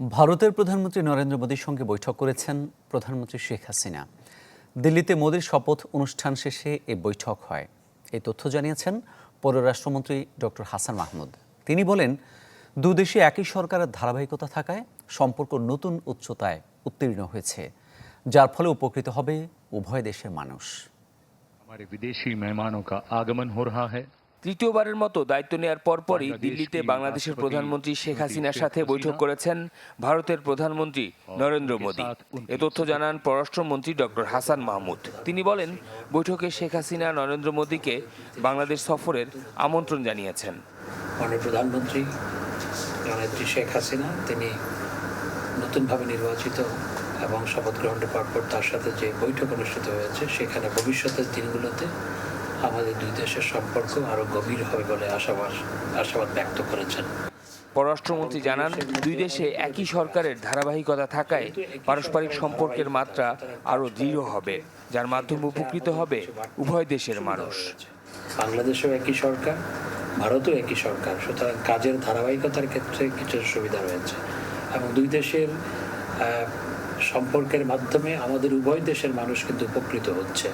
ভারতের প্রধানমন্ত্রী নরেন্দ্র মোদীর সঙ্গে বৈঠক করেছেন প্রধানমন্ত্রী শেখ হাসিনা দিল্লিতে মোদীর শপথ অনুষ্ঠান শেষে এ বৈঠক হয় এই তথ্য জানিয়েছেন পররাষ্ট্রমন্ত্রী ডক্টর হাসান মাহমুদ তিনি বলেন দুদেশে একই সরকারের ধারাবাহিকতা থাকায় সম্পর্ক নতুন উচ্চতায় উত্তীর্ণ হয়েছে যার ফলে উপকৃত হবে উভয় দেশের মানুষ हमारे विदेशी मेहमानों का आगमन हो रहा है তৃতীয়বারের মতো দায়িত্ব নেয়ার পরপরই দিল্লিতে বাংলাদেশের প্রধানমন্ত্রী শেখ হাসিনার সাথে বৈঠক করেছেন ভারতের প্রধানমন্ত্রী নরেন্দ্র মোদী। এ তথ্য জানান পররাষ্ট্রমন্ত্রী ডক্টর হাসান মাহমুদ। তিনি বলেন বৈঠকে শেখ হাসিনা নরেন্দ্র মোদীকে বাংলাদেশ সফরের আমন্ত্রণ জানিয়েছেন। মাননীয় প্রধানমন্ত্রী জননেত্রী শেখ হাসিনা তিনি নতুনভাবে নির্বাচিত এবং শপথ গ্রহণের পরপর তার সাথে যে বৈঠক অনুষ্ঠিত হয়েছে সেখানে ভবিষ্যতের দিনগুলোতে আমাদের দুই দেশের সম্পর্ক আরও গভীর হবে বলে আশাবাদ আশাবাদ ব্যক্ত করেছেন। পররাষ্ট্রমন্ত্রী জানান দুই দেশে একই সরকারের ধারাবাহিকতা থাকায় পারস্পরিক সম্পর্কের মাত্রা আরও দৃঢ় হবে যার মাধ্যমে উপকৃত হবে উভয় দেশের মানুষ। বাংলাদেশেও একই সরকার ভারতেও একই সরকার সুতরাং কাজের ধারাবাহিকতার ক্ষেত্রে কিছু সুবিধা রয়েছে। এবং দুই দেশের সম্পর্কের মাধ্যমে আমাদের উভয় দেশের মানুষ কিন্তু উপকৃত হচ্ছে,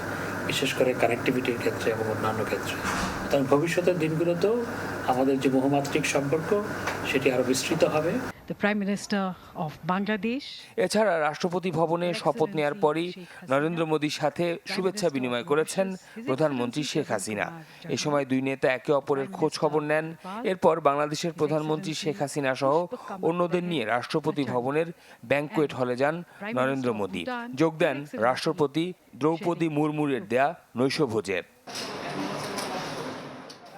বিশেষ করে কানেক্টিভিটির ক্ষেত্রে এবং অন্যান্য ক্ষেত্রে। সুতরাং ভবিষ্যতের দিনগুলোতেও আমাদের যে বহুমাত্রিক সম্পর্ক, সেটি আরও বিস্তৃত হবে। এছাড়া রাষ্ট্রপতি ভবনে শপথ নেয়ার পরই নরেন্দ্র মোদীর সাথে শুভেচ্ছা বিনিময় করেছেন প্রধানমন্ত্রী শেখ হাসিনা এ সময় দুই নেতা একে অপরের খোঁজ খবর নেন। এরপর বাংলাদেশের প্রধানমন্ত্রী শেখ হাসিনা সহ অন্যদের নিয়ে রাষ্ট্রপতি ভবনের ব্যাংকুয়েট হলে যান নরেন্দ্র মোদী। যোগ দেন রাষ্ট্রপতি দ্রৌপদী মুর্মুরের দেয়া নৈশভোজে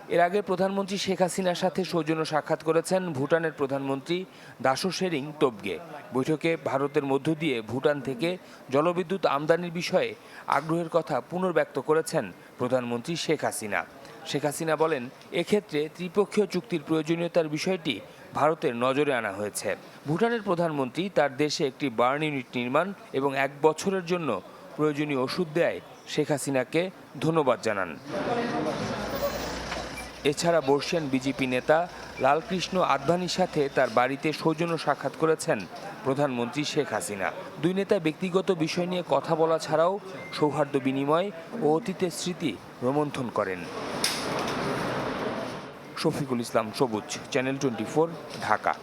এর আগে প্রধানমন্ত্রী শেখ হাসিনার সাথে সৌজন্য সাক্ষাৎ করেছেন ভুটানের প্রধানমন্ত্রী দাসো শেরিং তোবগে বৈঠকে ভারতের মধ্য দিয়ে ভুটান থেকে জলবিদ্যুৎ আমদানির বিষয়ে আগ্রহের কথা পুনর্ব্যক্ত করেছেন প্রধানমন্ত্রী শেখ হাসিনা। শেখ হাসিনা বলেন, এক্ষেত্রে ত্রিপক্ষীয় চুক্তির প্রয়োজনীয়তার বিষয়টি ভারতের নজরে আনা হয়েছে। ভুটানের প্রধানমন্ত্রী তার দেশে একটি বার্ন ইউনিট নির্মাণ এবং এক বছরের জন্য প্রয়োজনীয় ওষুধ দেয়। শেখ হাসিনাকে ধন্যবাদ জানান। এছাড়া বর্ষিয়ান বিজেপি নেতা লালকৃষ্ণ আদভানির সাথে তার বাড়িতে সৌজন্য সাক্ষাৎ করেছেন প্রধানমন্ত্রী শেখ হাসিনা। দুই নেতা ব্যক্তিগত বিষয় নিয়ে কথা বলা ছাড়াও সৌহার্দ্য বিনিময় ও অতীতের স্মৃতি রোমন্থন করেন। শফিকুল ইসলাম সবুজ, চ্যানেল টোয়েন্টি ঢাকা।